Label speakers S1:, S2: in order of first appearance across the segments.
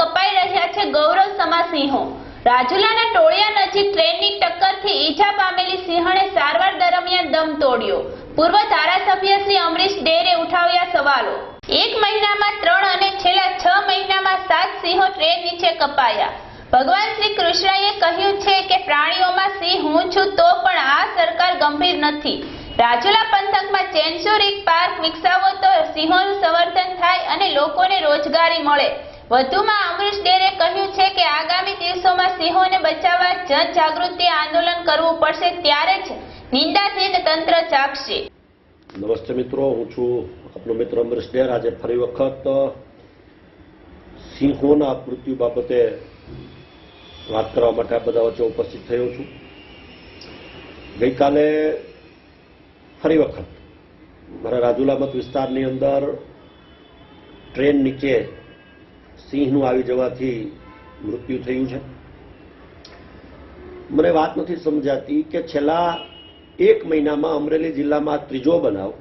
S1: કપાઈ રહ્યા છે ગૌરવ સમા સિંહો રાજુલાના ટોળિયા નજીક ટ્રેનની ટક્કરથી ઈજા પામેલી સિંહણે સારવાર દરમિયાન દમ તોડ્યો. પૂર્વ ધારાસભ્ય શ્રી અમરીશ ડેરે ઉઠાવ્યા સવાલો. એક મહિનામાં ત્રણ અને છેલ્લા છ મહિનામાં સાત સિંહો ટ્રેન નીચે કપાયા. ભગવાન શ્રી કૃષ્ણએ કહ્યું છે કે પ્રાણીઓમાં સિંહ હું છું તો પણ આ સરકાર ગંભીર નથી. રાજુલા પંથકમાં ચેન્સુરી પાર્ક વિકસાવો તો સિંહોનું સંવર્ધન થાય અને લોકોને રોજગારી મળે. વધુમાં અમરીશ ડેરે કહ્યું છે કે આગામી દિવસોમાં સિંહોને બચાવવા જનજાગૃતિ આંદોલન કરવું પડશે ત્યારે જ નિંદાધીન તંત્ર જાગશે.
S2: નમસ્તે મિત્રો, હું છું આપનો મિત્ર અમરીશ ડેર આજે ફરી વખત સિંહોના મૃત્યુ બાબતે વાત કરવા માટે આ બધા વચ્ચે ઉપસ્થિત થયો છું. ગઈકાલે ફરી વખત મારા રાજુલા વિસ્તારની અંદર ટ્રેન નીચે સિંહનું આવી જવાથી મૃત્યુ થયું છે. મને વાત નથી સમજાતી કે છેલ્લા એક મહિનામાં અમરેલી જિલ્લામાં ત્રીજો બનાવ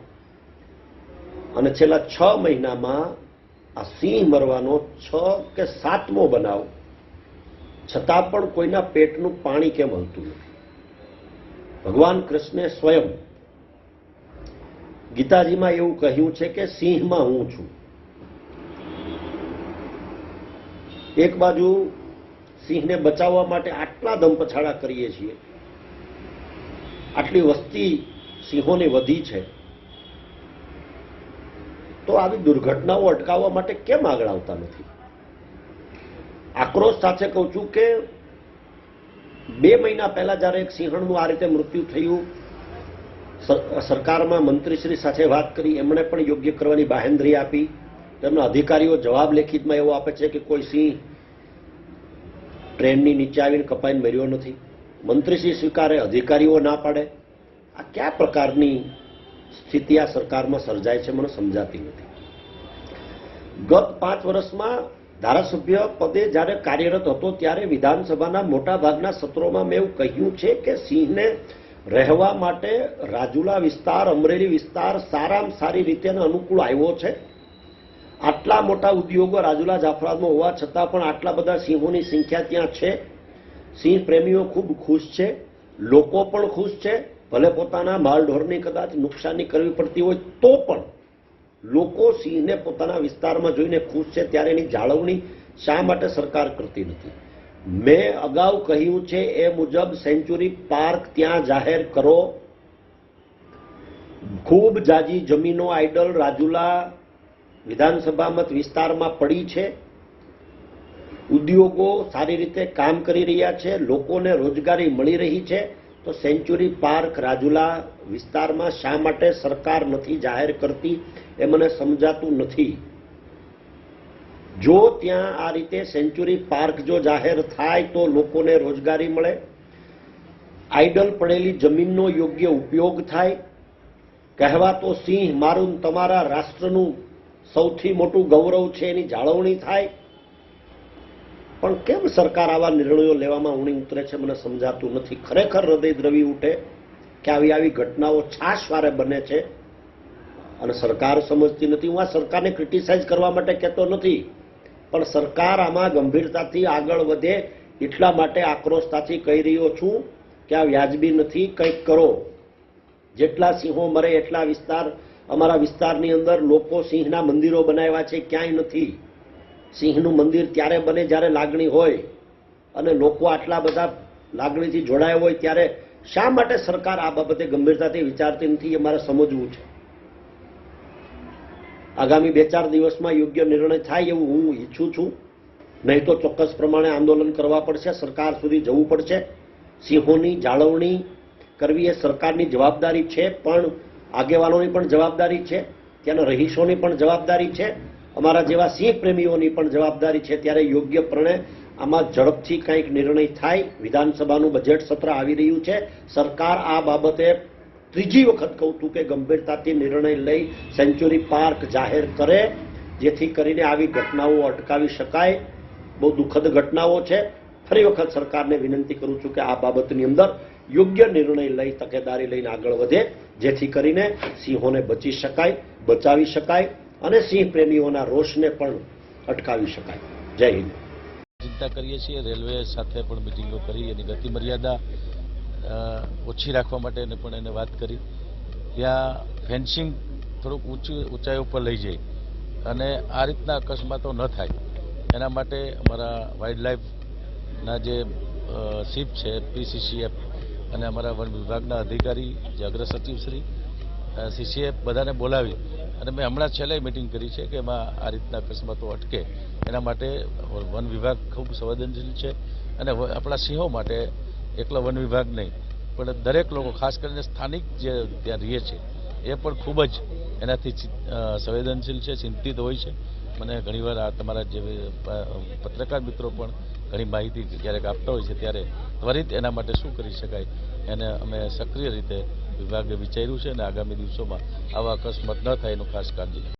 S2: અને છેલ્લા છ મહિનામાં આ સિંહ મરવાનો છ કે સાતમો બનાવ, છતાં પણ કોઈના પેટનું પાણી કેમ હલતું નથી. ભગવાન કૃષ્ણે સ્વયં ગીતાજીમાં એવું કહ્યું છે કે સિંહમાં હું છું. એક બાજુ સિંહને બચાવવા માટે આટલા દંપછાડા કરીએ છીએ. આટલી વસ્તી સિંહોની વધી છે. તો આવી દુર્ઘટનાઓ અટકાવવા માટે કેમ આગળ આવતા નથી? આક્રોશ સાથે કહું છું કે બે મહિના પહેલા જ્યારે એક સિંહણનું આ રીતે મૃત્યુ થયું સર- સરકારમાં મંત્રીશ્રી સાથે વાત કરી, એમણે પણ યોગ્ય કરવાની બાહેંધરી આપી. તેમના અધિકારીઓ જવાબ લેખિતમાં એવો આપે છે કે કોઈ સિંહ ટ્રેનની નીચે આવીને કપાઈને મર્યો નથી. મંત્રીશ્રી સ્વીકારે, અધિકારીઓ ના પાડે. આ કયા પ્રકારની સ્થિતિ આ સરકારમાં સર્જાય છે મને સમજાતી નથી. ગત પાંચ વર્ષમાં ધારાસભ્ય પદે જ્યારે કાર્યરત હતો ત્યારે વિધાનસભાના મોટા ભાગના સત્રોમાં મેં એવું કહ્યું છે કે સિંહને રહેવા માટે રાજુલા વિસ્તાર, અમરેલી વિસ્તાર સારામાં સારી રીતે અનુકૂળ આવ્યો છે. આટલા મોટા ઉદ્યોગો રાજુલા જાફરાબાદમાં હોવા છતાં પણ આટલા બધા સિંહોની સંખ્યા ત્યાં છે. સિંહ પ્રેમીઓ ખૂબ ખુશ છે. લોકો પણ ખુશ છે. ભલે પોતાના માલઢોરની કદાચ નુકસાની કરવી પડતી હોય તો પણ લોકો સિંહને પોતાના વિસ્તારમાં જોઈને ખુશ છે. ત્યારે એની જાળવણી શા માટે સરકાર કરતી નથી? મેં અગાઉ કહ્યું છે, એ મુજબ સેન્ચુરી પાર્ક ત્યાં જાહેર કરો. ખૂબ જાજી જમીનો, આઈડલ, રાજુલા વિધાનસભા મત વિસ્તારમાં પડી છે. ઉદ્યોગો સારી રીતે કામ કરી રહ્યા છે. લોકોને રોજગારી મળી રહી છે. તો સેન્ચુરી પાર્ક રાજુલા વિસ્તારમાં શા માટે સરકાર નથી જાહેર કરતી એ મને સમજાતું નથી. જો ત્યાં આ રીતે સેન્ચુરી પાર્ક જો જાહેર થાય તો લોકોને રોજગારી મળે. આઈડલ પડેલી જમીનનો યોગ્ય ઉપયોગ થાય. કહેવાતો સિંહ મારું તમારા રાષ્ટ્રનું સૌથી મોટું ગૌરવ છે એની જાળવણી થાય. પણ કેમ સરકાર આવા નિર્ણયો લેવામાં ઊણી ઉતરે છે મને સમજાતું નથી. ખરેખર હૃદય દ્રવી ઉઠે કે આવી આવી ઘટનાઓ છાશવારે બને છે અને સરકાર સમજતી નથી. હું આ સરકારને ક્રિટિસાઇઝ કરવા માટે કહેતો નથી, પણ સરકાર આમાં ગંભીરતાથી આગળ વધે એટલા માટે આક્રોશતાથી કહી રહ્યો છું કે આ વ્યાજબી નથી. કંઈક કરો. જેટલા સિંહો મરે એટલા વિસ્તાર અમારા વિસ્તારની અંદર લોકો સિંહના મંદિરો બનાવ્યા છે, ક્યાંય નથી. સિંહનું મંદિર ત્યારે બને જ્યારે લાગણી હોય અને લોકો આટલા બધા લાગણીથી જોડાયા હોય ત્યારે શા માટે સરકાર આ બાબતે ગંભીરતાથી વિચારતી નથી એ મારે સમજવું છે. આગામી બે ચાર દિવસમાં યોગ્ય નિર્ણય થાય એવું હું ઈચ્છું છું. નહીં તો ચોક્કસ પ્રમાણે આંદોલન કરવા પડશે, સરકાર સુધી જવું પડશે. સિંહોની જાળવણી કરવી એ સરકારની જવાબદારી છે, પણ આગેવાનોની પણ જવાબદારી છે, ત્યાંના રહીશોની પણ જવાબદારી છે, અમારા જેવા સિંહ પ્રેમીઓની પણ જવાબદારી છે, ત્યારે યોગ્યપણે આમાં ઝડપથી કંઈક નિર્ણય થાય. વિધાનસભાનું બજેટ સત્ર આવી રહ્યું છે. સરકાર આ બાબતે ત્રીજી વખત કહું છું કે ગંભીરતાથી નિર્ણય લઈ સેન્ચુરી પાર્ક જાહેર કરે, જેથી કરીને આવી ઘટનાઓ અટકાવી શકાય. બહુ દુઃખદ ઘટનાઓ છે. ફરી વખત સરકારને વિનંતી કરું છું કે આ બાબતની અંદર યોગ્ય નિર્ણય લઈ, તકેદારી લઈને આગળ વધે, જેથી કરીને સિંહોને બચી શકાય, બચાવી શકાય અને સિંહ પ્રેમીઓના રોષને પણ અટકાવી શકાય. જય હિન્દ.
S3: ચિંતા કરીએ છીએ. રેલવે સાથે પણ મિટિંગો કરી, એની ગતિ મર્યાદા ઓછી રાખવા માટે પણ એને વાત કરી. ત્યાં ફેન્સિંગ થોડુંક ઊંચી, ઊંચાઈ ઉપર લઈ જાય અને આ રીતના અકસ્માતો ન થાય. એના માટે અમારા વાઇલ્ડ લાઈફના જે શિપ છે પીસીસીએફ અને અમારા વન વિભાગના અધિકારી, જે અગ્ર સચિવશ્રી સીસીએફ બધાને બોલાવી અને મેં હમણાં છેલ્લે મિટિંગ કરી છે કે એમાં આ રીતના અકસ્માતો અટકે. એના માટે વન વિભાગ ખૂબ સંવેદનશીલ છે અને આપણા સિંહો માટે એકલો વન વિભાગ નહીં, પણ દરેક લોકો, ખાસ કરીને સ્થાનિક જે ત્યાં રહીએ છે, એ પણ ખૂબ જ એનાથી સંવેદનશીલ છે, ચિંતિત હોય છે. મને ઘણીવાર આ તમારા જે પત્રકાર મિત્રો પણ ઘણી માહિતી ક્યારેક આપતા હોય છે ત્યારે ત્વરિત એના માટે શું કરી શકાય એને અમે સક્રિય રીતે વિભાગે વિચાર્યું છે અને આગામી દિવસોમાં આવા અકસ્માત ન થાય એનું ખાસ કાળજી